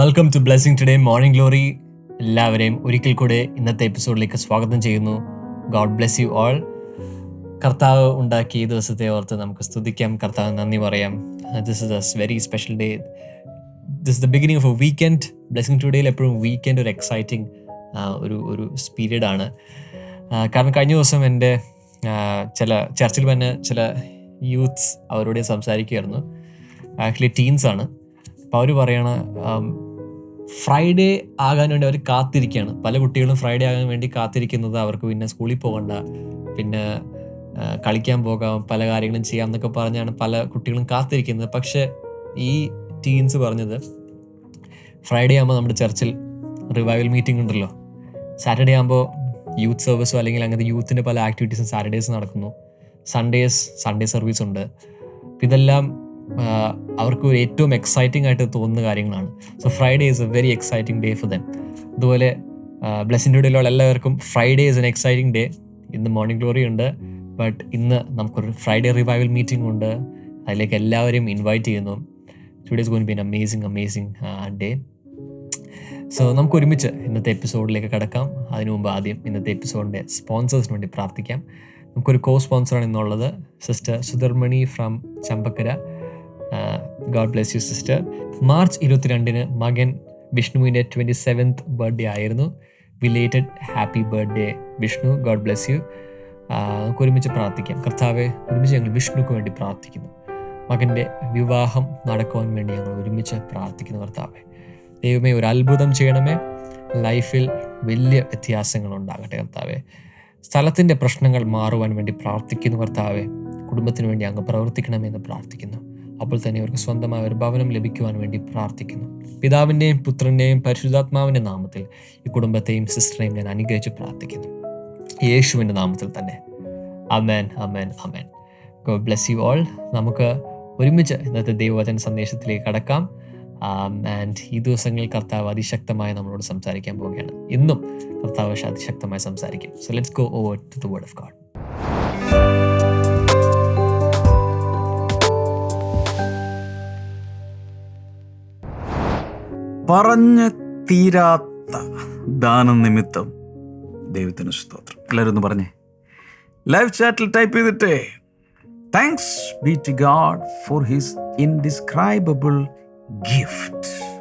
Welcome to blessing today morning glory എല്ലാവരെയും ഒരിക്കൽ കൂടെ ഇന്നത്തെ എപ്പിസോഡിലേക്ക് സ്വാഗതം ചെയ്യുന്നു. ഗോഡ് ബ്ലെസ് യു ഓൾ കർത്താവ് ഉണ്ടാക്കിയ ഈ ദിവസത്തെ ഓർത്ത് നമുക്ക് സ്തുതിക്കാം. കർത്താവ് നന്ദി പറയാം. This is a very special day this the beginning of a weekend blessing ടുഡേയിൽ എപ്പോഴും വീക്കെൻഡ് ഒരു എക്സൈറ്റിംഗ് ഒരു ഒരു പീരീഡാണ് കാരണം കഴിഞ്ഞ ദിവസം എന്റെ ചില ചർച്ചിൽ തന്നെ ചില യൂത്ത്സ് അവരോട് സംസാരിക്കുമായിരുന്നു ആക്ച്വലി ടീൻസ് ആണ്. അപ്പോൾ അവർ പറയണ ഫ്രൈഡേ ആകാൻ വേണ്ടി അവർ കാത്തിരിക്കുകയാണ്. പല കുട്ടികളും ഫ്രൈഡേ ആകാൻ വേണ്ടി കാത്തിരിക്കുന്നത് അവർക്ക് പിന്നെ സ്കൂളിൽ പോകണ്ട പിന്നെ കളിക്കാൻ പോകാം പല കാര്യങ്ങളും ചെയ്യാം എന്നൊക്കെ പറഞ്ഞാണ് പല കുട്ടികളും കാത്തിരിക്കുന്നത്. പക്ഷേ ഈ ടീൻസ് പറഞ്ഞത് ഫ്രൈഡേ ആകുമ്പോൾ നമ്മുടെ ചർച്ചിൽ റിവൈവൽ മീറ്റിംഗ് ഉണ്ടല്ലോ. സാറ്റർഡേ ആകുമ്പോൾ യൂത്ത് സർവീസോ അല്ലെങ്കിൽ അങ്ങനത്തെ യൂത്തിന്റെ പല ആക്ടിവിറ്റീസും സാറ്റർഡേസ് നടക്കുന്നു. സൺഡേസ് സൺഡേ സർവീസ് ഉണ്ട്. ഇതെല്ലാം അവർക്ക് ഏറ്റവും എക്സൈറ്റിംഗ് ആയിട്ട് തോന്നുന്ന കാര്യങ്ങളാണ്. So Friday is a very exciting day for them അതുപോലെ ബ്ലെസ്സിന്റെ ഇടയിലുള്ള എല്ലാവർക്കും Friday is an exciting day ഇന്ന് മോർണിംഗ് ഗ്ലോറി ഉണ്ട്. ബട്ട് ഇന്ന് നമുക്കൊരു ഫ്രൈഡേ റിവൈവൽ മീറ്റിംഗ് ഉണ്ട്. അതിലേക്ക് എല്ലാവരെയും ഇൻവൈറ്റ് ചെയ്യുന്നു. Today is going be an amazing amazing day so നമുക്ക് ഒരുമിച്ച് ഇന്നത്തെ എപ്പിസോഡിലേക്ക് കടക്കാം. അതിനു മുമ്പ് ആദ്യം ഇന്നത്തെ എപ്പിസോഡിന്റെ സ്പോൺസേഴ്സിന് വേണ്ടി പ്രാർത്ഥിക്കാം. നമുക്കൊരു കോ സ്പോൺസറാണ് ഇന്നുള്ളത്. Sister Sudharmani from Chambakkara God bless you sister March ഇരുപത്തിരണ്ടിന് മകൻ വിഷ്ണുവിന്റെ ട്വന്റി സെവൻത്ത് ബർത്ത്ഡേ ആയിരുന്നു. Belated happy birthday Vishnu. God bless you നമുക്ക് ഒരുമിച്ച് പ്രാർത്ഥിക്കാം. കർത്താവെ ഒരുമിച്ച് ഞങ്ങൾ വിഷ്ണുക്ക് വേണ്ടി പ്രാർത്ഥിക്കുന്നു. മകന്റെ വിവാഹം നടക്കുവാൻ വേണ്ടി ഞങ്ങൾ ഒരുമിച്ച് പ്രാർത്ഥിക്കുന്നു കർത്താവെ. ദൈവമേ ഒരു അത്ഭുതം ചെയ്യണമേ. ലൈഫിൽ വലിയ വ്യത്യാസങ്ങൾ ഉണ്ടാകട്ടെ കർത്താവെ. സ്ഥലത്തിന്റെ പ്രശ്നങ്ങൾ മാറുവാൻ വേണ്ടി പ്രാർത്ഥിക്കുന്നു കർത്താവെ. കുടുംബത്തിന് വേണ്ടി അങ്ങ് പ്രവർത്തിക്കണമെന്ന് പ്രാർത്ഥിക്കുന്നു. അപ്പോൾ തന്നെ ഇവർക്ക് സ്വന്തമായ ഒരു ഭവനം ലഭിക്കുവാൻ വേണ്ടി പ്രാർത്ഥിക്കുന്നു. പിതാവിന്റെയും പുത്രന്റെയും പരിശുദ്ധാത്മാവിന്റെ നാമത്തിൽ ഈ കുടുംബത്തെയും സിസ്റ്ററെയും ഞാൻ അനുഗ്രഹിച്ച് പ്രാർത്ഥിക്കുന്നു. യേശുവിന്റെ നാമത്തിൽ തന്നെ. Amen amen amen God bless you all നമുക്ക് ഒരുമിച്ച് ഇന്നത്തെ ദൈവവചന സന്ദേശത്തിലേക്ക് കടക്കാം. ആൻഡ് ഈ ദിവസങ്ങളിൽ കർത്താവ് അതിശക്തമായി നമ്മളോട് സംസാരിക്കാൻ പോവുകയാണ്. ഇന്നും കർത്താവ് അതിശക്തമായി സംസാരിക്കും. So let's go over to the word of God പറഞ്ഞ് തീരാത്ത ദാനം നിമിത്തം ദൈവത്തിന് സ്തോത്രം. എല്ലാവരും ഒന്ന് പറഞ്ഞേ. ലൈവ് ചാറ്റിൽ ടൈപ്പ് ചെയ്തിട്ടേ. Thanks be to God for his indescribable gift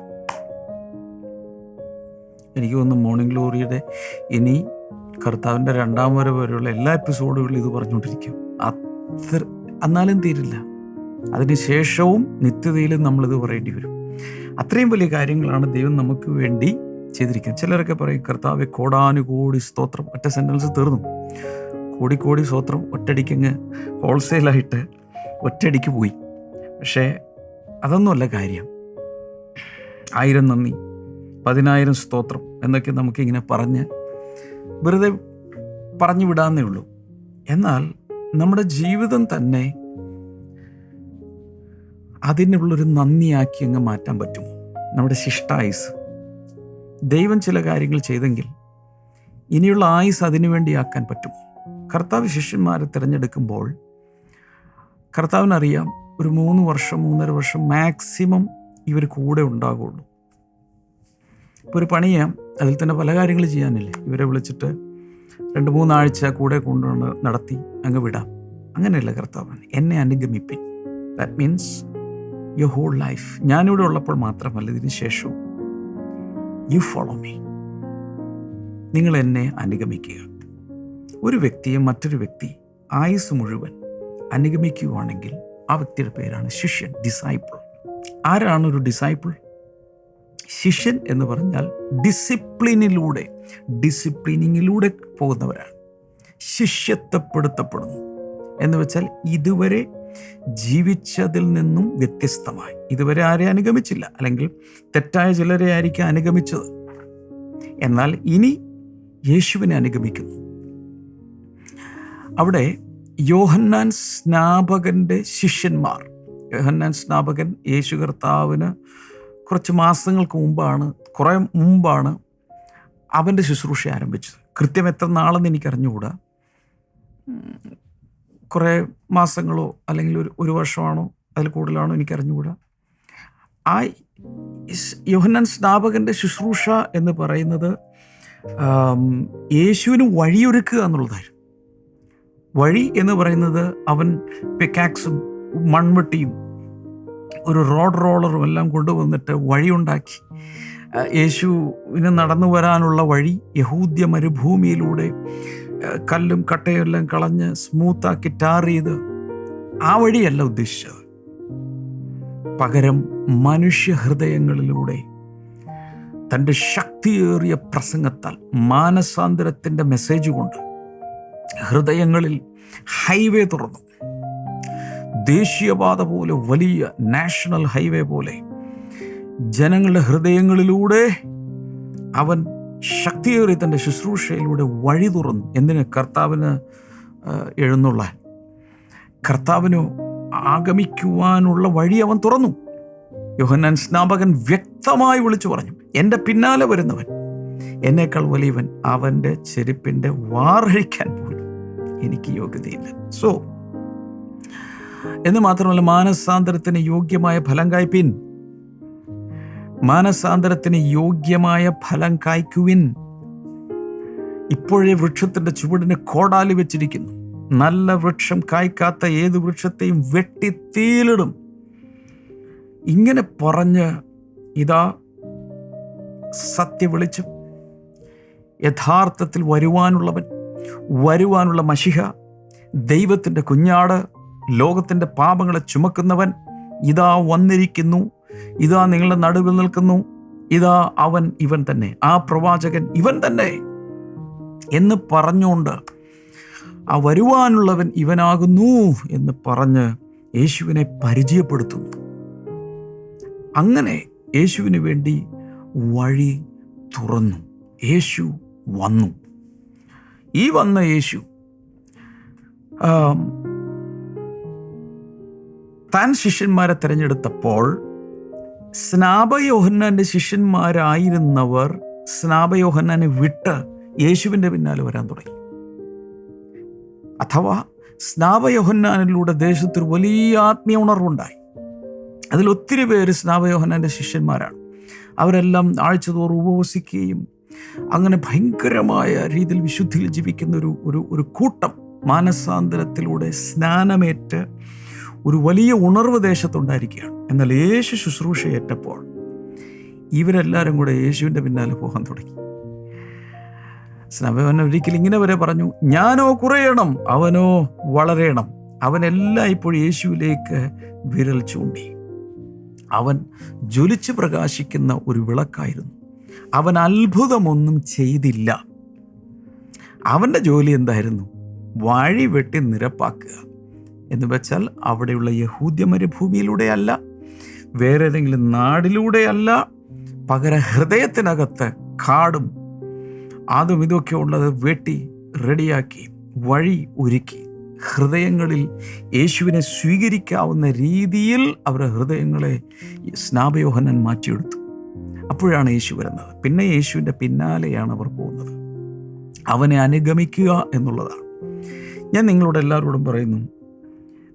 എനിക്ക് തോന്നുന്നു മോർണിംഗ് ഗ്ലോറിയുടെ ഇനി കർത്താവിന്റെ രണ്ടാം വരെ വരെയുള്ള എല്ലാ എപ്പിസോഡുകളിലും ഇത് പറഞ്ഞുകൊണ്ടിരിക്കും. അത്ര എന്നാലും തീരില്ല. അതിനുശേഷവും നിത്യതയിലും നമ്മളിത് പറയേണ്ടി വരും. അത്രയും വലിയ കാര്യങ്ങളാണ് ദൈവം നമുക്ക് വേണ്ടി ചെയ്തിരിക്കുന്നത്. ചിലരൊക്കെ പറയും കർത്താവ് കോടാനുകോടി സ്തോത്രം ഒറ്റ സെന്റൻസ് തീർന്നു. കോടിക്കോടി കോടി സ്തോത്രം ഒറ്റടിക്കങ്ങ് ഹോൾസെയിലായിട്ട് ഒറ്റടിക്ക് പോയി. പക്ഷേ അതൊന്നുമല്ല കാര്യം. ആയിരം നന്ദി പതിനായിരം സ്തോത്രം എന്നൊക്കെ നമുക്കിങ്ങനെ പറഞ്ഞ് വെറുതെ പറഞ്ഞു വിടാന്നേ ഉള്ളൂ. എന്നാൽ നമ്മുടെ ജീവിതം തന്നെ അതിനുള്ളൊരു നന്ദിയാക്കി അങ്ങ് മാറ്റാൻ പറ്റുമോ? നമ്മുടെ ശിഷ്ടായുസ്. ദൈവം ചില കാര്യങ്ങൾ ചെയ്തെങ്കിൽ ഇനിയുള്ള ആയുസ് അതിനുവേണ്ടി ആക്കാൻ പറ്റുമോ കർത്താവ് ശിഷ്യന്മാരെ തിരഞ്ഞെടുക്കുമ്പോൾ കർത്താവിനറിയാം ഒരു മൂന്ന് വർഷം മൂന്നര വർഷം മാക്സിമം ഇവർ കൂടെ ഉണ്ടാകുള്ളൂ ഇപ്പോൾ ഒരു പണിയാം അതിൽ തന്നെ പല കാര്യങ്ങൾ ചെയ്യാനില്ലേ? ഇവരെ വിളിച്ചിട്ട് രണ്ട് മൂന്നാഴ്ച കൂടെ കൊണ്ടുവന്ന് നടത്തി അങ്ങ് വിടാം. അങ്ങനെയല്ല കർത്താവ് എന്നെ അനുഗമിപ്പിൻ. That means your whole life ഞാനിവിടെ ഉള്ളപ്പോൾ മാത്രമല്ല ഇതിന് ശേഷവും. യു ഫോളോ മീ നിങ്ങൾ എന്നെ അനുഗമിക്കുക. ഒരു വ്യക്തിയെ മറ്റൊരു വ്യക്തി ആയുസ് മുഴുവൻ അനുഗമിക്കുകയാണെങ്കിൽ ആ വ്യക്തിയുടെ പേരാണ് ശിഷ്യൻ ഡിസൈപ്പിൾ ആരാണ് ഒരു ഡിസൈപ്പിൾ ശിഷ്യൻ എന്ന് പറഞ്ഞാൽ ഡിസിപ്ലിനിലൂടെ ഡിസിപ്ലിനിങ്ങിലൂടെ പോകുന്നവരാണ്. ശിഷ്യത്വപ്പെടുത്തപ്പെടുന്നു. എന്ന് വെച്ചാൽ ഇതുവരെ ജീവിച്ചതിൽ നിന്നും വ്യത്യസ്തമായി. ഇതുവരെ ആരെ അനുഗമിച്ചില്ല. അല്ലെങ്കിൽ തെറ്റായ ചിലരെ ആയിരിക്കും അനുഗമിച്ചത്. എന്നാൽ ഇനി യേശുവിനെ അനുഗമിക്കുന്നു. അവിടെ യോഹന്നാൻ സ്നാപകന്റെ ശിഷ്യന്മാർ. യോഹന്നാൻ സ്നാപകൻ യേശു കർത്താവിന് കുറച്ച് മാസങ്ങൾക്ക് മുമ്പാണ് കുറേ മുമ്പാണ് അവന്റെ ശുശ്രൂഷ ആരംഭിച്ചത്. കൃത്യം എത്ര നാളെന്ന് എനിക്ക് അറിഞ്ഞുകൂടാ കുറേ മാസങ്ങളോ അല്ലെങ്കിൽ ഒരു ഒരു വർഷമാണോ അതിൽ കൂടുതലാണോ എനിക്ക് അറിഞ്ഞുകൂടാ ആ യോഹന്നൻ സ്നാപകന്റെ ശുശ്രൂഷ എന്ന് പറയുന്നത് യേശുവിന് വഴിയൊരുക്കുക എന്നുള്ളതായിരുന്നു. വഴി എന്ന് പറയുന്നത് അവൻ പെക്കാക്സും മൺവെട്ടിയും ഒരു റോഡ് റോളറും എല്ലാം കൊണ്ടുവന്നിട്ട് വഴിയുണ്ടാക്കി. യേശുവിന് നടന്നു വരാനുള്ള വഴി യഹൂദ്യ മരുഭൂമിയിലൂടെ കല്ലും കട്ടയും എല്ലാം കളഞ്ഞ് സ്മൂത്താക്കി ടാർ ചെയ്ത് ആ വഴിയല്ല ഉദ്ദേശിച്ചത്. പകരം മനുഷ്യ ഹൃദയങ്ങളിലൂടെ തന്റെ ശക്തിയേറിയ പ്രസംഗത്താൽ മാനസാന്തരത്തിന്റെ മെസ്സേജ് കൊണ്ട് ഹൃദയങ്ങളിൽ ഹൈവേ തുറന്നു. ദേശീയപാത പോലെ വലിയ നാഷണൽ ഹൈവേ പോലെ ജനങ്ങളുടെ ഹൃദയങ്ങളിലൂടെ അവൻ ശക്തിയേറി തന്റെ ശുശ്രൂഷയിലൂടെ വഴി തുറന്നു. എന്തിന് കർത്താവിന് എഴുന്നുള്ള കർത്താവിന് ആഗമിക്കുവാനുള്ള വഴി അവൻ തുറന്നു. യോഹന്നാൻ സ്നാപകൻ വ്യക്തമായി വിളിച്ചു പറഞ്ഞു എന്റെ പിന്നാലെ വരുന്നവൻ എന്നേക്കാൾ വലിയവൻ അവന്റെ ചെരുപ്പിന്റെ വാർഹിക്കാൻ പോലും എനിക്ക് യോഗ്യതയില്ല. സോ എന്ന് മാത്രമല്ല മാനസാന്തരത്തിന് യോഗ്യമായ ഫലം കായ്പിൻ. മാനസാന്തരത്തിന് യോഗ്യമായ ഫലം കായ്ക്കുവിൻ. ഇപ്പോഴേ വൃക്ഷത്തിന്റെ ചുവടിന് കോടാലി വെച്ചിരിക്കുന്നു. നല്ല വൃക്ഷം കായ്ക്കാത്ത ഏത് വൃക്ഷത്തെയും വെട്ടി തീലിടും ഇങ്ങനെ പറഞ്ഞ് ഇതാ സത്യ വിളിച്ചു. യഥാർത്ഥത്തിൽ വരുവാനുള്ളവൻ വരുവാനുള്ള മഷിഹ ദൈവത്തിന്റെ കുഞ്ഞാട് ലോകത്തിന്റെ പാപങ്ങളെ ചുമക്കുന്നവൻ ഇതാ വന്നിരിക്കുന്നു. ഇതാ നിങ്ങളുടെ നടുവിൽ നിൽക്കുന്നു. ഇതാ അവൻ ഇവൻ തന്നെ. ആ പ്രവാചകൻ ഇവൻ തന്നെ എന്ന് പറഞ്ഞുകൊണ്ട് ആ വരുവാനുള്ളവൻ ഇവനാകുന്നു എന്ന് പറഞ്ഞ് യേശുവിനെ പരിചയപ്പെടുത്തുന്നു. അങ്ങനെ യേശുവിന് വേണ്ടി വഴി തുറന്നു. യേശു വന്നു. ഈ വന്ന യേശു താൻ ശിഷ്യന്മാരെ തിരഞ്ഞെടുത്തപ്പോൾ സ്നാപയോഹന്നാന്റെ ശിഷ്യന്മാരായിരുന്നവർ സ്നാപയോഹന്നാനെ വിട്ട് യേശുവിന്റെ പിന്നാലെ വരാൻ തുടങ്ങി. അഥവാ സ്നാപയോഹന്നാനിലൂടെ ദേശത്തൊരു വലിയ ആത്മീയ ഉണർവുണ്ടായി. അതിൽ ഒത്തിരി പേര് സ്നാപയോഹന്നാന്റെ ശിഷ്യന്മാരാണ്. അവരെല്ലാം ആഴ്ചതോറും ഉപവസിക്കുകയും അങ്ങനെ ഭയങ്കരമായ രീതിയിൽ വിശുദ്ധിയിൽ ജീവിക്കുന്ന ഒരു ഒരു ഒരു കൂട്ടം മാനസാന്തരത്തിലൂടെ സ്നാനമേറ്റ് ഒരു വലിയ ഉണർവ് ദേശത്തുണ്ടായിരിക്കുകയാണ്. എന്നാൽ യേശു ശുശ്രൂഷയേറ്റപ്പോൾ ഇവരെല്ലാവരും കൂടെ യേശുവിന്റെ പിന്നാലെ പോകാൻ തുടങ്ങി. സ്നവൻ ഒരിക്കൽ ഇങ്ങനെ വരെ പറഞ്ഞു ഞാനോ കുറയണം അവനോ വളരണം. അവനെല്ലാം ഇപ്പോൾ യേശുവിലേക്ക് വിരൽ ചൂണ്ടി. അവൻ ജ്വലിച്ച് പ്രകാശിക്കുന്ന ഒരു വിളക്കായിരുന്നു. അവൻ അത്ഭുതമൊന്നും ചെയ്തില്ല. അവന്റെ ജോലി എന്തായിരുന്നു? വഴി വെട്ടി നിരപ്പാക്കുക. എന്ന് വെച്ചാൽ അവിടെയുള്ള യഹൂദ്യ മരുഭൂമിയിലൂടെയല്ല വേറെ ഏതെങ്കിലും നാടിലൂടെയല്ല പകര ഹൃദയത്തിനകത്ത് കാടും അതും ഇതൊക്കെ ഉള്ളത് വെട്ടി റെഡിയാക്കി വഴി ഒരുക്കി ഹൃദയങ്ങളിൽ യേശുവിനെ സ്വീകരിക്കാവുന്ന രീതിയിൽ അവരുടെ ഹൃദയങ്ങളെ സ്നാപയോഹനൻ മാറ്റിയെടുത്തു. അപ്പോഴാണ് യേശു വരുന്നത്. പിന്നെ യേശുവിന്റെ പിന്നാലെയാണ് അവർ പോകുന്നത്. അവനെ അനുഗമിക്കുക എന്നുള്ളതാണ്. ഞാൻ നിങ്ങളോട് എല്ലാവരോടും പറയുന്നു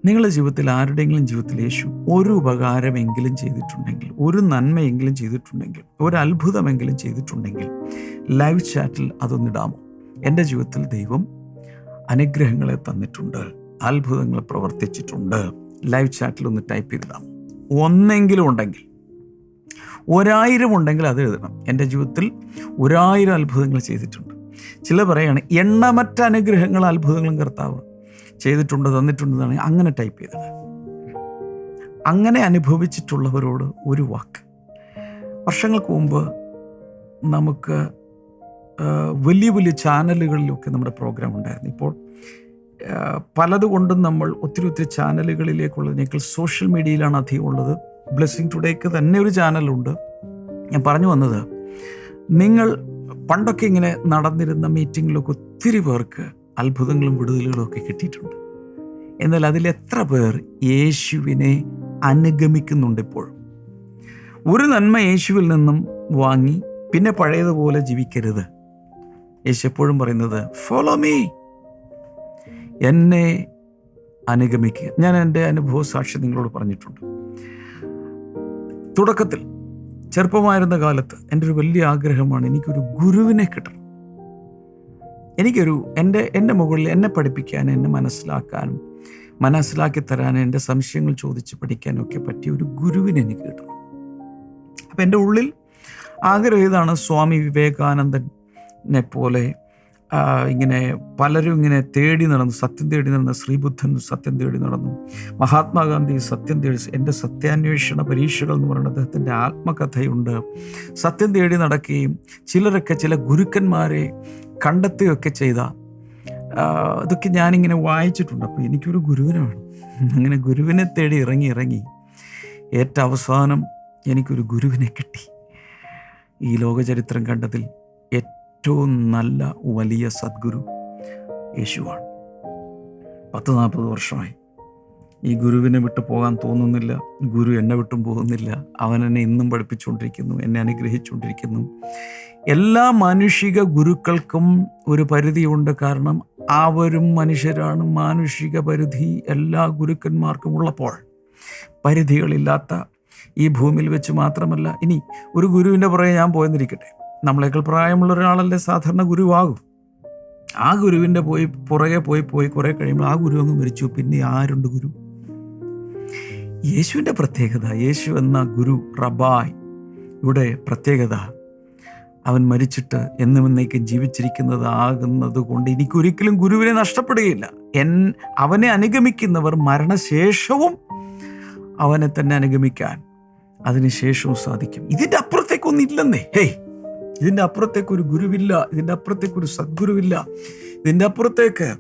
നിങ്ങളുടെ ജീവിതത്തിൽ ആരുടെയെങ്കിലും ജീവിതത്തിൽ യേശു ഒരു ഉപകാരമെങ്കിലും ചെയ്തിട്ടുണ്ടെങ്കിൽ ഒരു നന്മയെങ്കിലും ചെയ്തിട്ടുണ്ടെങ്കിൽ ഒരു അത്ഭുതമെങ്കിലും ചെയ്തിട്ടുണ്ടെങ്കിൽ ലൈവ് ചാറ്റിൽ അതൊന്നിടാമോ എന്റെ ജീവിതത്തിൽ ദൈവം അനുഗ്രഹങ്ങളെ തന്നിട്ടുണ്ട് അത്ഭുതങ്ങൾ പ്രവർത്തിച്ചിട്ടുണ്ട്. ലൈവ് ചാറ്റിൽ ഒന്ന് ടൈപ്പ് ചെയ്തിടാം ഒന്നെങ്കിലും ഉണ്ടെങ്കിൽ ഒരായിരം ഉണ്ടെങ്കിൽ അത് എഴുതണം. എന്റെ ജീവിതത്തിൽ ഒരായിരം അത്ഭുതങ്ങൾ ചെയ്തിട്ടുണ്ട്. ചില പറയാണ് എണ്ണമറ്റ അനുഗ്രഹങ്ങൾ അത്ഭുതങ്ങളും കർത്താവ് ചെയ്തിട്ടുണ്ട് തന്നിട്ടുണ്ടെന്നാണ് അങ്ങനെ ടൈപ്പ് ചെയ്തത്. അങ്ങനെ അനുഭവിച്ചിട്ടുള്ളവരോട് ഒരു വാക്ക്. വർഷങ്ങൾക്ക് മുമ്പ് നമുക്ക് വലിയ വലിയ ചാനലുകളിലൊക്കെ നമ്മുടെ പ്രോഗ്രാം ഉണ്ടായിരുന്നു. ഇപ്പോൾ പലതുകൊണ്ടും നമ്മൾ ഒത്തിരി ഒത്തിരി ചാനലുകളിലേക്കുള്ളതിനേക്കാൾ സോഷ്യൽ മീഡിയയിലാണ് അധികം ഉള്ളത്. ബ്ലെസ്സിങ് ടുഡേക്ക് തന്നെ ഒരു ചാനലുണ്ട്. ഞാൻ പറഞ്ഞു വന്നത് നിങ്ങൾ പണ്ടൊക്കെ ഇങ്ങനെ നടന്നിരുന്ന മീറ്റിങ്ങിലൊക്കെ ഒത്തിരി പേർക്ക് അത്ഭുതങ്ങളും വിടുതലുകളും ഒക്കെ കിട്ടിയിട്ടുണ്ട്. എന്നാൽ അതിലെത്ര പേർ യേശുവിനെ അനുഗമിക്കുന്നുണ്ട് ഇപ്പോഴും ഒരു നന്മ യേശുവിൽ നിന്നും വാങ്ങി പിന്നെ പഴയതുപോലെ ജീവിക്കരുത്. യേശു എപ്പോഴും പറയുന്നത് ഫോളോ മീ എന്നെ അനുഗമിക്കുക. ഞാൻ എന്റെ അനുഭവ സാക്ഷി നിങ്ങളോട് പറഞ്ഞിട്ടുണ്ട്. തുടക്കത്തിൽ ചെറുപ്പമായിരുന്ന കാലത്ത് എന്റെ ഒരു വലിയ ആഗ്രഹമാണ് എനിക്കൊരു ഗുരുവിനെ കിട്ടണം. എനിക്കൊരു എന്റെ എന്റെ മുകളിൽ എന്നെ പഠിപ്പിക്കാൻ എന്നെ മനസ്സിലാക്കാനും മനസ്സിലാക്കി തരാനും എന്റെ സംശയങ്ങൾ ചോദിച്ച് പഠിക്കാനും ഒക്കെ പറ്റിയ ഒരു ഗുരുവിനെ എനിക്ക് കിട്ടണം. അപ്പം എന്റെ ഉള്ളിൽ ആഗ്രഹം ഇതാണ് സ്വാമി വിവേകാനന്ദനെ പോലെ ഇങ്ങനെ പലരും ഇങ്ങനെ തേടി നടന്നു സത്യം തേടി നടന്നു ശ്രീബുദ്ധൻ സത്യം തേടി നടന്നു. മഹാത്മാഗാന്ധി സത്യം തേടി എന്റെ സത്യാന്വേഷണ പരീക്ഷകൾ എന്ന് പറയുന്ന അദ്ദേഹത്തിന്റെ ആത്മകഥയുണ്ട്. സത്യം തേടി നടക്കുകയും ചിലരൊക്കെ ചില ഗുരുക്കന്മാരെ കണ്ടെത്തുകയൊക്കെ ചെയ്ത ഇതൊക്കെ ഞാനിങ്ങനെ വായിച്ചിട്ടുണ്ട്. അപ്പോൾ എനിക്കൊരു ഗുരുവിനെ വേണം അങ്ങനെ ഗുരുവിനെ തേടി ഇറങ്ങി ഇറങ്ങി ഏറ്റവും അവസാനം എനിക്കൊരു ഗുരുവിനെ കിട്ടി. ഈ ലോകചരിത്രം കണ്ടതിൽ ഏറ്റവും നല്ല വലിയ സദ്ഗുരു യേശുവാണ്. പത്ത് നാൽപ്പത് വർഷമായി. ഈ ഗുരുവിനെ വിട്ട് പോകാൻ തോന്നുന്നില്ല. ഗുരു എന്നെ വിട്ടും പോകുന്നില്ല. അവൻ എന്നെ ഇന്നും പഠിപ്പിച്ചുകൊണ്ടിരിക്കുന്നു. എന്നെ അനുഗ്രഹിച്ചുകൊണ്ടിരിക്കുന്നു. എല്ലാ മാനുഷിക ഗുരുക്കൾക്കും ഒരു പരിധിയുണ്ട്. കാരണം അവരും മനുഷ്യരാണ്. മാനുഷിക പരിധി എല്ലാ ഗുരുക്കന്മാർക്കും ഉള്ളപ്പോൾ പരിധികളില്ലാത്ത ഈ ഭൂമിയിൽ വെച്ച് മാത്രമല്ല. ഇനി ഒരു ഗുരുവിന്റെ പുറകെ ഞാൻ പോയെന്നിരിക്കട്ടെ. നമ്മളെക്കാൾ പ്രായമുള്ള ഒരാളല്ലേ സാധാരണ ഗുരുവാകും. ആ ഗുരുവിന്റെ പോയി പുറകെ പോയി പോയി കുറേ കഴിയുമ്പോൾ ആ ഗുരു അങ്ങ് മരിച്ചു. പിന്നെ ആരുണ്ട് ഗുരു? യേശുവിന്റെ പ്രത്യേകത. യേശു എന്ന ഗുരു റബായ് ഇവിടെ പ്രത്യേകത. അവൻ മരിച്ചിട്ട് എന്നും എന്നേക്കും ജീവിച്ചിരിക്കുന്നത് ആകുന്നത് കൊണ്ട് എനിക്കൊരിക്കലും ഗുരുവിനെ നഷ്ടപ്പെടുകയില്ല. എൻ അവനെ അനുഗമിക്കുന്നവർ മരണശേഷവും അവനെ തന്നെ അനുഗമിക്കാൻ അതിനുശേഷവും സാധിക്കും. ഇതിന്റെ അപ്പുറത്തേക്കൊന്നും ഇല്ലെന്നേ. ഹേയ് ഇതിന്റെ അപ്പുറത്തേക്ക് ഒരു ഗുരുവില്ല ഇതിന്റെ അപ്പുറത്തേക്ക് ഒരു സദ്ഗുരുവില്ല. ഇതിന്റെ അപ്പുറത്തേക്ക്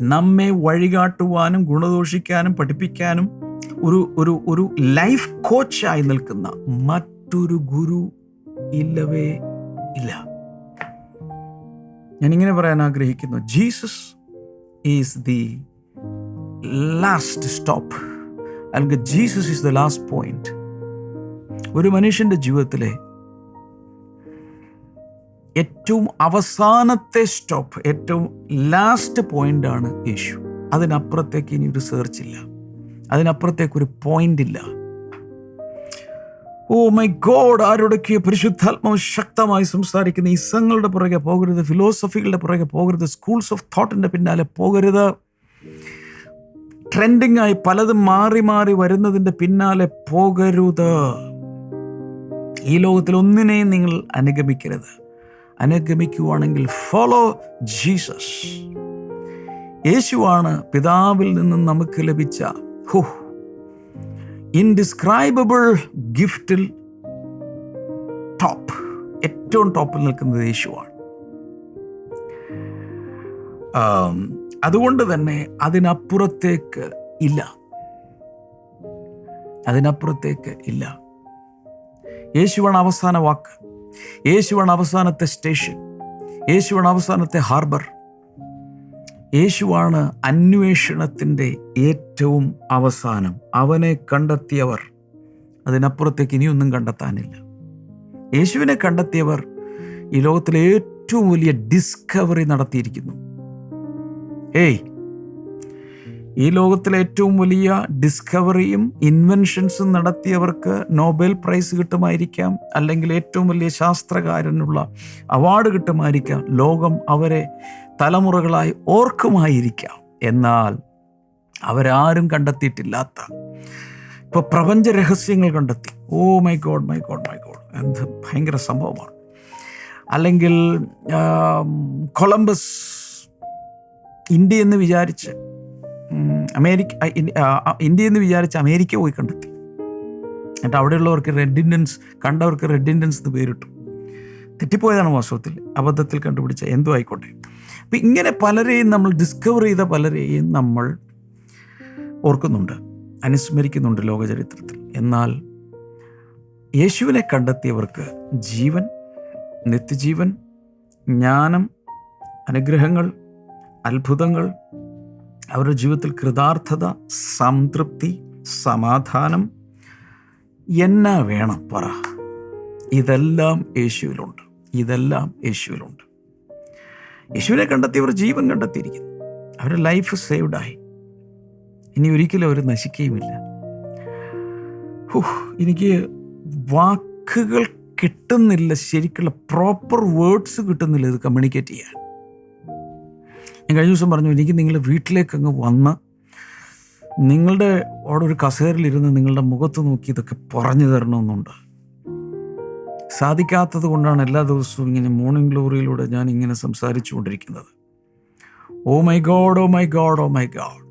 നമ്മെ വഴികാട്ടുവാനും ഗുണദോഷിക്കാനും പഠിപ്പിക്കാനും ഒരു ഒരു ഒരു ലൈഫ് കോച്ചായി നിൽക്കുന്ന മറ്റൊരു ഗുരു ഇല്ലവേ ഇല്ല. ഞാനിങ്ങനെ പറയാൻ ആഗ്രഹിക്കുന്നു Jesus is the last stop അല്ലെങ്കിൽ Jesus is the last point ഒരു മനുഷ്യന്റെ ജീവിതത്തിലെ ഏറ്റവും അവസാനത്തെ സ്റ്റോപ്പ് ഏറ്റവും ലാസ്റ്റ് പോയിന്റ് ആണ് യേശു. അതിനപ്പുറത്തേക്ക് ഇനി ഒരു സെർച്ച് ഇല്ല. അതിനപ്പുറത്തേക്ക് ഒരു പോയിന്റ് ഇല്ല. ഓ മൈ ഗോഡ് ആരോടൊക്കെ പരിശുദ്ധാത്മാവ് ശക്തമായി സംസാരിക്കുന്ന ഇസങ്ങളുടെ പുറകെ പോകരുത് ഫിലോസഫികളുടെ പുറകെ പോകരുത് സ്കൂൾസ് ഓഫ് തോട്ടിന്റെ പിന്നാലെ പോകരുത്. ട്രെൻഡിങ്ങായി പലതും മാറി മാറി വരുന്നതിന്റെ പിന്നാലെ പോകരുത്. ഈ ലോകത്തിൽ ഒന്നിനെയും നിങ്ങൾ അനുഗമിക്കരുത്. അനുഗമിക്കുവാണെങ്കിൽ ഫോളോ ജീസസ് യേശുവാണ് പിതാവിൽ നിന്നും നമുക്ക് ലഭിച്ച ഹു ഇൻഡിസ്ക്രൈബിൾ ഗിഫ്റ്റിൽ ടോപ്പ് ഏറ്റവും ടോപ്പിൽ നിൽക്കുന്നത് യേശുവാണ്. അതുകൊണ്ട് തന്നെ അതിനപ്പുറത്തേക്ക് ഇല്ല. അതിനപ്പുറത്തേക്ക് ഇല്ല. യേശുവാണ് അവസാന വാക്ക്. യേശുവാണ് അവസാനത്തെ സ്റ്റേഷൻ. യേശുവാണ് അവസാനത്തെ ഹാർബർ. യേശുവാണ് അന്വേഷണത്തിന്റെ ഏറ്റവും അവസാനം. അവനെ കണ്ടെത്തിയവർ അതിനപ്പുറത്തേക്ക് ഇനിയൊന്നും കണ്ടെത്താനില്ല. യേശുവിനെ കണ്ടെത്തിയവർ ഈ ലോകത്തിലെ ഏറ്റവും വലിയ ഡിസ്കവറി നടത്തിയിരിക്കുന്നു. ഏയ് ഈ ലോകത്തിലെ ഏറ്റവും വലിയ ഡിസ്കവറിയും ഇൻവെൻഷൻസും നടത്തിയവർക്ക് നോബൽ പ്രൈസ് കിട്ടുമായിരിക്കാം അല്ലെങ്കിൽ ഏറ്റവും വലിയ ശാസ്ത്രകാരനുള്ള അവാർഡ് കിട്ടുമായിരിക്കാം ലോകം അവരെ തലമുറകളായി ഓർക്കുമായിരിക്കാം. എന്നാൽ അവരാരും കണ്ടെത്തിയിട്ടില്ലാത്ത ഇപ്പോൾ പ്രപഞ്ച രഹസ്യങ്ങൾ കണ്ടെത്തി. ഓ my God my God my God എന്ത് ഭയങ്കര സംഭവമാണ്. അല്ലെങ്കിൽ കൊളംബസ് ഇന്ത്യ എന്ന് വിചാരിച്ച് അമേരിക്ക ഇന്ത്യ എന്ന് വിചാരിച്ച് അമേരിക്ക പോയി കണ്ടെത്തി. എന്നിട്ട് അവിടെയുള്ളവർക്ക് റെഡ് ഇൻഡൻസ് കണ്ടവർക്ക് റെഡ് ഇൻഡൻസ് എന്ന് പേരിട്ടു. തെറ്റിപ്പോയതാണ് വാസ്തവത്തിൽ അബദ്ധത്തിൽ കണ്ടുപിടിച്ച എന്തോ ആയിക്കോട്ടെ. അപ്പം ഇങ്ങനെ പലരെയും നമ്മൾ ഡിസ്കവർ ചെയ്ത പലരെയും നമ്മൾ ഓർക്കുന്നുണ്ട്. അനുസ്മരിക്കുന്നുണ്ട് ലോകചരിത്രത്തിൽ. എന്നാൽ യേശുവിനെ കണ്ടെത്തിയവർക്ക് ജീവൻ നിത്യജീവൻ ജ്ഞാനം അനുഗ്രഹങ്ങൾ അത്ഭുതങ്ങൾ അവരുടെ ജീവിതത്തിൽ കൃതാർത്ഥത സംതൃപ്തി സമാധാനം എന്നാ വേണം പറ. ഇതെല്ലാം യേശുവിലുണ്ട്. ഇതെല്ലാം യേശുവിലുണ്ട്. യേശുവിനെ കണ്ടെത്തിയവർ ജീവൻ കണ്ടെത്തിയിരിക്കുന്നു. അവരുടെ ലൈഫ് സേവ്ഡായി ഇനി ഒരിക്കലും അവർ നശിക്കുകയുമില്ല. എനിക്ക് വാക്കുകൾ കിട്ടുന്നില്ല. ശരിക്കുള്ള പ്രോപ്പർ വേർഡ്സ് കിട്ടുന്നില്ല ഇത് കമ്മ്യൂണിക്കേറ്റ് ചെയ്യാൻ. ഞാൻ കഴിഞ്ഞ ദിവസം പറഞ്ഞു എനിക്ക് നിങ്ങൾ വീട്ടിലേക്ക് അങ്ങ് വന്ന് നിങ്ങളുടെ അവിടെ ഒരു കസേരയിലിരുന്ന് നിങ്ങളുടെ മുഖത്ത് നോക്കി ഇതൊക്കെ പറഞ്ഞു തരണമെന്നുണ്ട്. സാധിക്കാത്തത് കൊണ്ടാണ് എല്ലാ ദിവസവും ഇങ്ങനെ മോർണിംഗ് ഗ്ലോറിയിലൂടെ ഞാൻ ഇങ്ങനെ സംസാരിച്ചു കൊണ്ടിരിക്കുന്നത് ഓ my God oh my God oh my God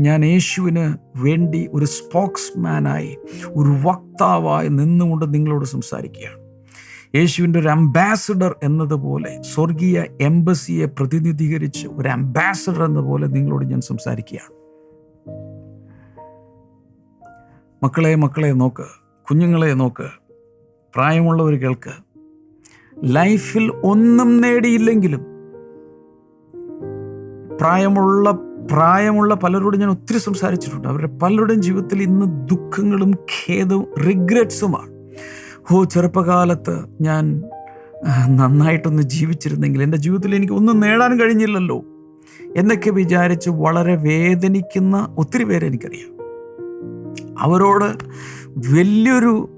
ഞാൻ യേശുവിന് വേണ്ടി ഒരു സ്പോക്സ്മാനായി ഒരു വക്താവായി നിന്നുകൊണ്ട് നിങ്ങളോട് സംസാരിക്കുകയാണ്. യേശുവിന്റെ ഒരു അംബാസഡർ എന്നതുപോലെ സ്വർഗീയ എംബസിയെ പ്രതിനിധീകരിച്ച് ഒരു അംബാസഡർ എന്നതുപോലെ പോലെ നിങ്ങളോട് ഞാൻ സംസാരിക്കുകയാണ്. മക്കളെ മക്കളെ നോക്ക് കുഞ്ഞുങ്ങളെ നോക്ക് പ്രായമുള്ളവർ കേൾക്ക്. ലൈഫിൽ ഒന്നും നേടിയില്ലെങ്കിലും പ്രായമുള്ള പ്രായമുള്ള പലരോടും ഞാൻ ഒത്തിരി സംസാരിച്ചിട്ടുണ്ട്. അവരുടെ പലരുടെയും ജീവിതത്തിൽ ഇന്ന് ദുഃഖങ്ങളും ഖേദവും റിഗ്രറ്റ്സുമാണ് ഓ ചെറുപ്പകാലത്ത് ഞാൻ നന്നായിട്ടൊന്ന് ജീവിച്ചിരുന്നെങ്കിൽ എന്റെ ജീവിതത്തിൽ എനിക്ക് ഒന്നും നേടാൻ കഴിഞ്ഞില്ലല്ലോ എന്നൊക്കെ വിചാരിച്ച് വളരെ വേദനിക്കുന്ന ഒത്തിരി പേരെ എനിക്കറിയാം. അവരോട് വലിയൊരു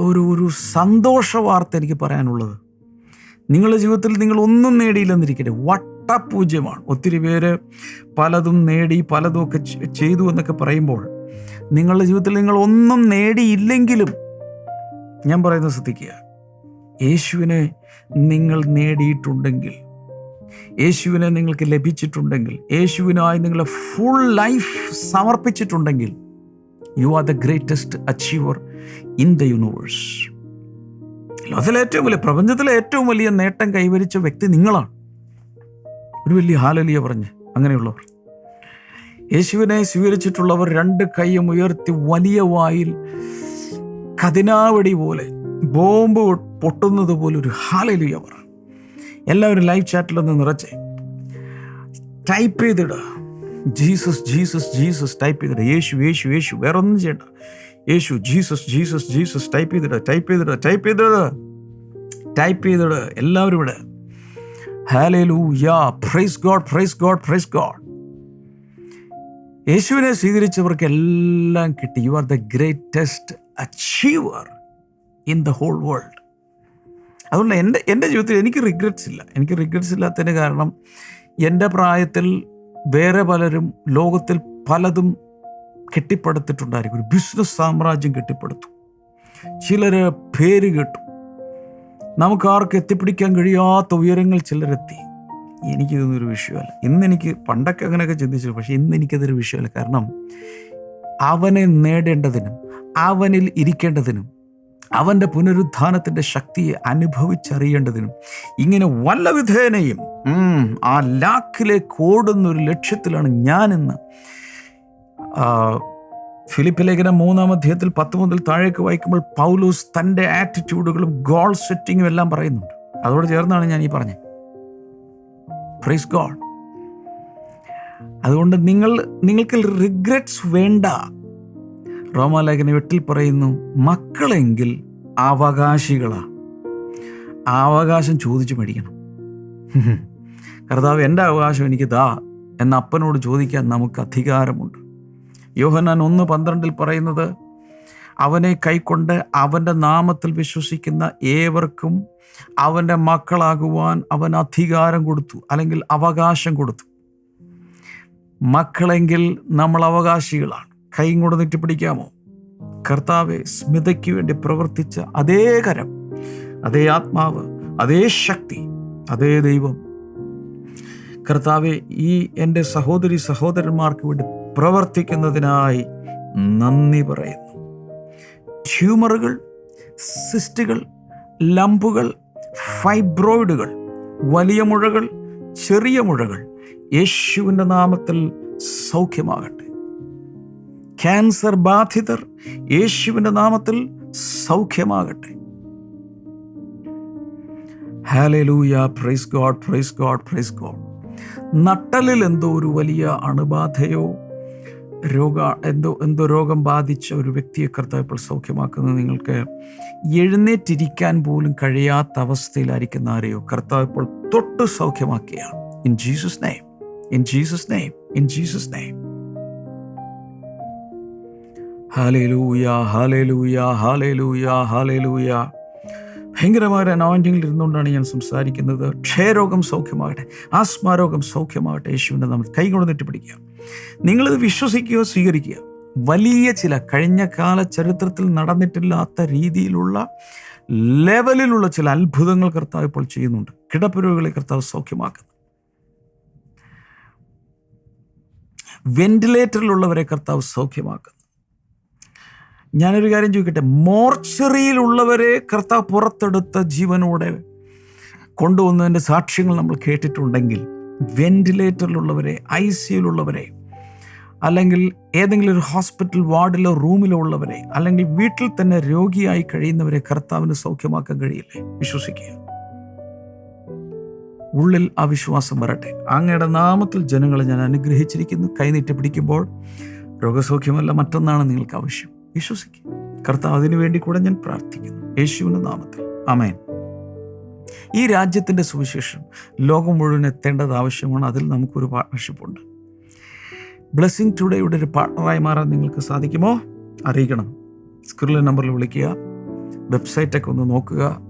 ഒരു ഒരു സന്തോഷ വാർത്ത എനിക്ക് പറയാനുള്ളത്. നിങ്ങളുടെ ജീവിതത്തിൽ നിങ്ങൾ ഒന്നും നേടിയില്ലെന്നിരിക്കട്ടെ. വട്ടപൂജ്യമാണ്. ഒത്തിരി പേര് പലതും നേടി പലതും ഒക്കെ ചെയ്തു എന്നൊക്കെ പറയുമ്പോൾ നിങ്ങളുടെ ജീവിതത്തിൽ നിങ്ങൾ ഒന്നും നേടിയില്ലെങ്കിലും ഞാൻ പറയുന്നത് ശ്രദ്ധിക്കുക. യേശുവിനെ നിങ്ങൾ നേടിയിട്ടുണ്ടെങ്കിൽ യേശുവിനെ നിങ്ങൾക്ക് ലഭിച്ചിട്ടുണ്ടെങ്കിൽ യേശുവിനായി നിങ്ങളെ full life സമർപ്പിച്ചിട്ടുണ്ടെങ്കിൽ you are the greatest achiever in the universe ലോകത്തിലെ ഏറ്റവും വലിയ പ്രപഞ്ചത്തിലെ ഏറ്റവും വലിയ നേട്ടം കൈവരിച്ച വ്യക്തി നിങ്ങളാണ്. ഒരു വലിയ ഹാലലിയ പറഞ്ഞ് അങ്ങനെയുള്ളവർ. യേശുവിനെ സ്വീകരിച്ചിട്ടുള്ളവർ രണ്ട് കൈയും ഉയർത്തി വലിയ വായിൽ കതിനാവടി പോലെ ബോംബ് പൊട്ടുന്നത് പോലെ ഒരു ഹാലലി പറ. എല്ലാവരും ലൈവ് ചാറ്റിലൊന്ന് നിറച്ചേ. ടൈപ്പ് ചെയ്തിടുക ജീസസ് ജീസസ് ജീസസ് ടൈപ്പ് ചെയ്തിടുക യേശു യേശു യേശു. വേറെ ഒന്നും ചെയ്യണ്ട. യേശു ജീസസ് ജീസസ് ജീസസ് ടൈപ്പ് ചെയ്തിടുക ടൈപ്പ് ചെയ്തിടുക ടൈപ്പ് ചെയ്തിടുക ടൈപ്പ് ചെയ്തിടുക എല്ലാവരും ഇവിടെ. Hallelujah praise God praise God praise God യേശുവിനെ സ്വീകരിച്ചവർക്ക് എല്ലാം കിട്ടി. You are the greatest achiever in the whole world അതുകൊണ്ട് എന്റെ എന്റെ ജീവിതത്തിൽ എനിക്ക് റിഗ്രറ്റ്സ് ഇല്ല. എനിക്ക് റിഗ്രറ്റ്സ് ഇല്ലാത്തതിന് കാരണം എന്റെ പ്രായത്തിൽ വേറെ പലരും ലോകത്തിൽ പലതും കെട്ടിപ്പടുത്തിട്ടുണ്ടായിരിക്കും. ഒരു ബിസിനസ് സാമ്രാജ്യം കെട്ടിപ്പടുത്തു. ചിലർ പേര് കേട്ടു. നമുക്ക് ആർക്കും എത്തിപ്പിടിക്കാൻ കഴിയാത്ത ഉയരങ്ങൾ ചിലരെത്തി. എനിക്കിതൊന്നും ഒരു വിഷയമല്ല. ഇന്ന് എനിക്ക് പണ്ടൊക്കെ അങ്ങനെയൊക്കെ ചിന്തിച്ചു പക്ഷേ ഇന്ന് എനിക്കതൊരു വിഷയമല്ല. കാരണം അവനെ നേടേണ്ടതിനും അവനിൽ ഇരിക്കേണ്ടതിനും അവന്റെ പുനരുത്ഥാനത്തിന്റെ ശക്തിയെ അനുഭവിച്ചറിയേണ്ടതിനും ഇങ്ങനെ വല്ല വിധേനയും ആ ലാക്കിലേക്ക് ഓടുന്ന ഒരു ലക്ഷ്യത്തിലാണ് ഞാനിന്ന്. ഫിലിപ്പ് ലേഖനം മൂന്നാം അധ്യായത്തിൽ പത്ത് മുതൽ താഴേക്ക് വായിക്കുമ്പോൾ പൗലൂസ് തന്റെ ആറ്റിറ്റ്യൂഡുകളും ഗോൾ സെറ്റിങ്ങും എല്ലാം പറയുന്നുണ്ട്. അതോട് ചേർന്നാണ് ഞാൻ ഈ പറഞ്ഞത്. പ്രൈസ് ഗോൾ അതുകൊണ്ട് നിങ്ങൾ നിങ്ങൾക്ക് റിഗ്രറ്റ്സ് വേണ്ട. റോമാലേഖന എട്ടിൽ പറയുന്നു മക്കളെങ്കിൽ അവകാശികളാ. അവകാശം ചോദിച്ചു മേടിക്കണം. കർത്താവ് എന്റെ അവകാശം എനിക്ക് ദാ എന്ന അപ്പനോട് ചോദിക്കാൻ നമുക്ക് അധികാരമുണ്ട്. യോഹന്നാൻ ഒന്ന് പന്ത്രണ്ടിൽ പറയുന്നത് അവനെ കൈക്കൊണ്ട് അവന്റെ നാമത്തിൽ വിശ്വസിക്കുന്ന ഏവർക്കും അവന്റെ മക്കളാകുവാൻ അവൻ അധികാരം കൊടുത്തു അല്ലെങ്കിൽ അവകാശം കൊടുത്തു. മക്കളെങ്കിൽ നമ്മൾ അവകാശികളാണ്. കൈയും കൊണ്ട് നെറ്റിപ്പിടിക്കാമോ കർത്താവെ സ്മിതയ്ക്ക് വേണ്ടി പ്രവർത്തിച്ച അതേ കരം അതേ ആത്മാവ് അതേ ശക്തി അതേ ദൈവം. കർത്താവെ ഈ എന്റെ സഹോദരി സഹോദരന്മാർക്ക് വേണ്ടി പ്രവർത്തിക്കുന്നതിനായി നന്ദി പറയുന്നു. ട്യൂമറുകൾ സിസ്റ്റുകൾ ലംബുകൾ ഫൈബ്രോയിഡുകൾ വലിയ മുഴകൾ ചെറിയ മുഴകൾ യേശുവിന്റെ നാമത്തിൽ സൗഖ്യമാകട്ടെ. ക്യാൻസർ ബാധിതർ യേശുവിന്റെ നാമത്തിൽ സൗഖ്യമാകട്ടെ. Hallelujah praise God praise God praise God നട്ടലിൽ എന്തോ ഒരു വലിയ അണുബാധയോ രോഗ എന്തോ എന്തോ രോഗം ബാധിച്ച ഒരു വ്യക്തിയെ കർത്താവ് ഇപ്പോൾ സൗഖ്യമാക്കുന്നത് നിങ്ങൾക്ക് എഴുന്നേറ്റിരിക്കാൻ പോലും കഴിയാത്ത അവസ്ഥയിലായിരിക്കുന്ന ആരെയോ കർത്താവ് ഇപ്പോൾ തൊട്ട് സൗഖ്യമാക്കുകയാണ്. In Jesus name in Jesus name in Jesus name hallelujah hallelujah hallelujah hallelujah ഭയങ്കരമായ ഒരു അനോയിന്റിങ്ങിൽ ഇരുന്നുകൊണ്ടാണ് ഞാൻ സംസാരിക്കുന്നത്. ക്ഷയരോഗം സൗഖ്യമാകട്ടെ ആസ്മാരോഗം സൗഖ്യമാകട്ടെ യേശുവിന്റെ നമ്മൾ കൈകൊണ്ട് പിടിക്കുക. നിങ്ങളിത് വിശ്വസിക്കുകയോ സ്വീകരിക്കുക. വലിയ ചില കഴിഞ്ഞ കാല ചരിത്രത്തിൽ നടന്നിട്ടില്ലാത്ത രീതിയിലുള്ള ലെവലിലുള്ള ചില അത്ഭുതങ്ങൾ കർത്താവ് ഇപ്പോൾ ചെയ്യുന്നുണ്ട്. കിടപ്പുരോഗികളെ കർത്താവ് സൗഖ്യമാക്കുന്നു. വെന്റിലേറ്ററിലുള്ളവരെ കർത്താവ് സൗഖ്യമാക്കുന്നു. ഞാനൊരു കാര്യം ചോദിക്കട്ടെ? മോർച്ചറിയിലുള്ളവരെ കർത്താവ് പുറത്തെടുത്ത ജീവനോടെ കൊണ്ടുവന്നതിന്റെ സാക്ഷ്യങ്ങൾ നമ്മൾ കേട്ടിട്ടുണ്ടെങ്കിൽ വെന്റിലേറ്ററിലുള്ളവരെ ഐ സിയിലുള്ളവരെ അല്ലെങ്കിൽ ഏതെങ്കിലും ഒരു ഹോസ്പിറ്റൽ വാർഡിലോ റൂമിലോ ഉള്ളവരെ അല്ലെങ്കിൽ വീട്ടിൽ തന്നെ രോഗിയായി കഴിയുന്നവരെ കർത്താവിന് സൗഖ്യമാക്കാൻ കഴിയില്ലേ? വിശ്വസിക്കുക. ഉള്ളിൽ ആ വിശ്വാസം വരട്ടെ. അങ്ങയുടെ നാമത്തിൽ ജനങ്ങളെ ഞാൻ അനുഗ്രഹിച്ചിരിക്കുന്നു. കൈനീട്ടി പിടിക്കുമ്പോൾ രോഗസൗഖ്യമല്ല മറ്റൊന്നാണ് നിങ്ങൾക്ക് ആവശ്യം. വിശ്വസിക്കുക കർത്താവ് അതിനു വേണ്ടി കൂടെ ഞാൻ പ്രാർത്ഥിക്കുന്നു. യേശുവിന്റെ നാമത്തിൽ. അമേൻ ഈ രാജ്യത്തിന്റെ സുവിശേഷം ലോകം മുഴുവൻ എത്തേണ്ടത് ആവശ്യമാണ്. അതിൽ നമുക്കൊരു പാർട്ട്ണർഷിപ്പുണ്ട് ബ്ലെസ്സിങ് ടുഡേയുടെ ഒരു പാർട്ട്ണറായി മാറാൻ നിങ്ങൾക്ക് സാധിക്കുമോ? അറിയിക്കണം. സ്ക്രീനിലെ നമ്പറിൽ വിളിക്കുക. വെബ്സൈറ്റൊക്കെ ഒന്ന് നോക്കുക.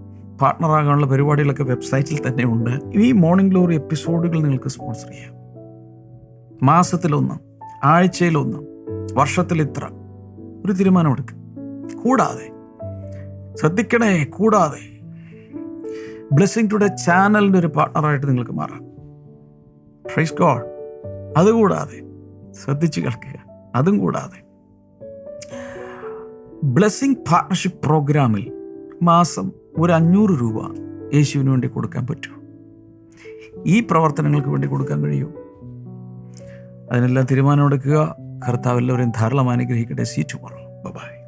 പാർട്ട്ണറാകാനുള്ള പരിപാടികളൊക്കെ വെബ്സൈറ്റിൽ തന്നെ ഉണ്ട്. ഈ മോർണിംഗ് ഗ്ലോറി എപ്പിസോഡുകൾ നിങ്ങൾക്ക് സ്പോൺസർ ചെയ്യാം. മാസത്തിലൊന്ന് ആഴ്ചയിലൊന്ന് വർഷത്തിൽ ഇത്ര ഒരു തീരുമാനമെടുക്കുക കൂടാതെ ശ്രദ്ധിക്കണേ കൂടാതെ ബ്ലെസ്സിങ് ടുഡേ ചാനലിന്റെ ഒരു പാർട്ണറായിട്ട് നിങ്ങൾക്ക് മാറാം. ഫ്രൈസ് ഗോഡ് അതുകൂടാതെ ശ്രദ്ധിച്ച് കേൾക്കുക. അതും കൂടാതെ ബ്ലെസ്സിങ് പാർട്ണർഷിപ്പ് പ്രോഗ്രാമിൽ മാസം ഒരു അഞ്ഞൂറ് രൂപ യേശുവിന് വേണ്ടി കൊടുക്കാൻ പറ്റൂ. ഈ പ്രവർത്തനങ്ങൾക്ക് വേണ്ടി കൊടുക്കാൻ കഴിയുമോ അതിനെല്ലാം തീരുമാനമെടുക്കുക കർത്താവ് എല്ലാവരെയും ധാരാളം അനുഗ്രഹിക്കട്ടെ. സീറ്റ് പറഞ്ഞു ബബായ്